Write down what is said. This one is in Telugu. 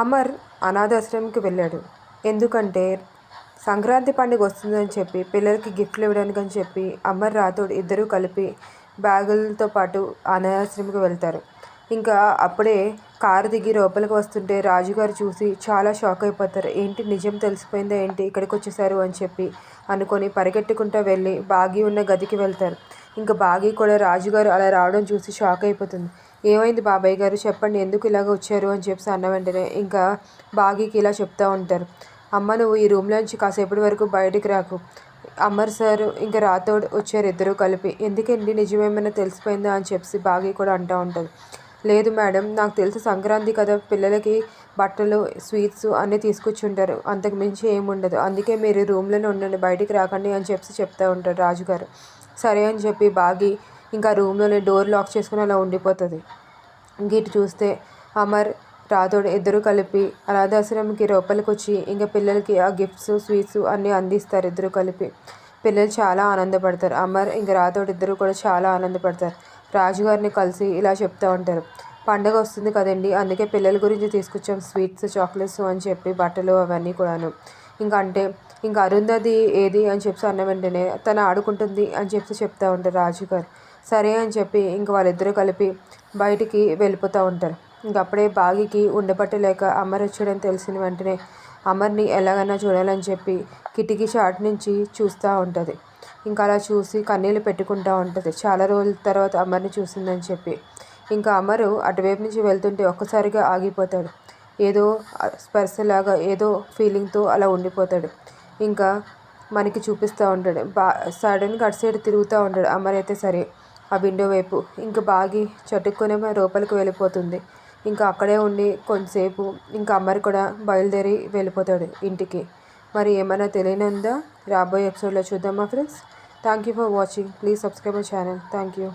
అమర్ అనాథాశ్రమంకి వెళ్ళాడు. ఎందుకంటే సంక్రాంతి పండుగ వస్తుందని చెప్పి పిల్లలకి గిఫ్ట్లు ఇవ్వడానికి అని చెప్పి అమర్ రాథోడ్ ఇద్దరూ కలిపి బ్యాగులతో పాటు అనాథాశ్రమంకి వెళ్తారు. ఇంకా అప్పుడే కారు దిగి లోపలికి వస్తుంటే రాజుగారు చూసి చాలా షాక్ అయిపోతారు. ఏంటి నిజం తెలిసిపోయిందా ఏంటి ఇక్కడికి వచ్చేసారు అని చెప్పి అనుకొని పరిగెట్టుకుంటూ వెళ్ళి బాగి ఉన్న గదికి వెళ్తారు. ఇంకా బాగి కూడా రాజుగారు అలా రావడం చూసి షాక్ అయిపోతుంది. ఏమైంది బాబాయ్ గారు? చెప్పండి. ఎందుకు ఇలాగ వచ్చారు? అని చెప్పి అన్న వెంటనే ఇంకా బాగీకి ఇలా చెప్తూ ఉంటారు. అమ్మ నువ్వు ఈ రూమ్లోంచి కాసేపటి వరకు బయటికి రాకు. అమర్ సార్ ఇంకా రాతోడు వచ్చారు ఇద్దరు కలిపి. ఎందుకండి? నిజమేమైనా తెలిసిపోయిందా? అని చెప్పి బాగి కూడా అంటూ ఉంటుంది. లేదు మేడం నాకు తెలిసి సంక్రాంతి కదా పిల్లలకి బట్టలు స్వీట్స్ అన్నీ తీసుకొచ్చి ఉంటారు అంతకు మించి ఏముండదు అందుకే మీరు రూమ్లోనే ఉండండి బయటికి రాకండి అని చెప్పి చెప్తూ ఉంటారు రాజుగారు. సరే అని చెప్పి బాగి ఇంకా రూమ్లోనే డోర్ లాక్ చేసుకుని అలా ఉండిపోతుంది. ఇంక చూస్తే అమర్ రాథోడ్ ఇద్దరు కలిపి అనాథాశ్రమంకి లోపలికి వచ్చి ఇంకా పిల్లలకి ఆ గిఫ్ట్స్ స్వీట్స్ అన్నీ అందిస్తారు ఇద్దరు కలిపి. పిల్లలు చాలా ఆనందపడతారు. అమర్ ఇంకా రాథోడ్ ఇద్దరు కూడా చాలా ఆనందపడతారు. రాజుగారిని కలిసి ఇలా చెప్తూ ఉంటారు. పండగ వస్తుంది కదండి అందుకే పిల్లల గురించి తీసుకొచ్చాం స్వీట్స్ చాక్లెట్స్ అని చెప్పి బట్టలు అవన్నీ కూడాను. ఇంకా అంటే ఇంకా అరుంధది ఏది అని చెప్పి అన్న వెంటనే తను ఆడుకుంటుంది అని చెప్పి చెప్తూ ఉంటారు రాజుగారు సరే అని చెప్పి ఇంక వాళ్ళిద్దరూ కలిపి బయటికి వెళ్ళిపోతూ ఉంటారు. ఇంక అప్పుడే బాగికి ఉండబట్టలేక అమర్ వచ్చాడని తెలిసిన వెంటనే అమర్ని ఎలాగైనా చూడాలని చెప్పి కిటికీ షాట్ నుంచి చూస్తూ ఉంటుంది. ఇంకా అలా చూసి కన్నీళ్ళు పెట్టుకుంటూ ఉంటుంది. చాలా రోజుల తర్వాత అమర్ని చూసిందని చెప్పి ఇంకా అమరు అటువైపు నుంచి వెళ్తుంటే ఒక్కసారిగా ఆగిపోతాడు. ఏదో స్పర్శలాగా ఏదో ఫీలింగ్తో అలా ఉండిపోతాడు. ఇంకా మనకి చూపిస్తూ ఉంటాడు. బా సడన్గా అటు సైడ్ తిరుగుతూ ఉంటాడు. అమర్ అయితే సరే. ఆ విండో వైపు ఇంకా బాగి చటుక్కునే లోపలికి వెళ్ళిపోతుంది. ఇంకా అక్కడే ఉండి కొంతసేపు ఇంకా అమ్మరి కూడా బయలుదేరి వెళ్ళిపోతాడు ఇంటికి. మరి ఏమైనా తెలియనుందా? రాబోయే ఎపిసోడ్లో చూద్దామా friends? Thank you for watching. Please subscribe my channel. Thank you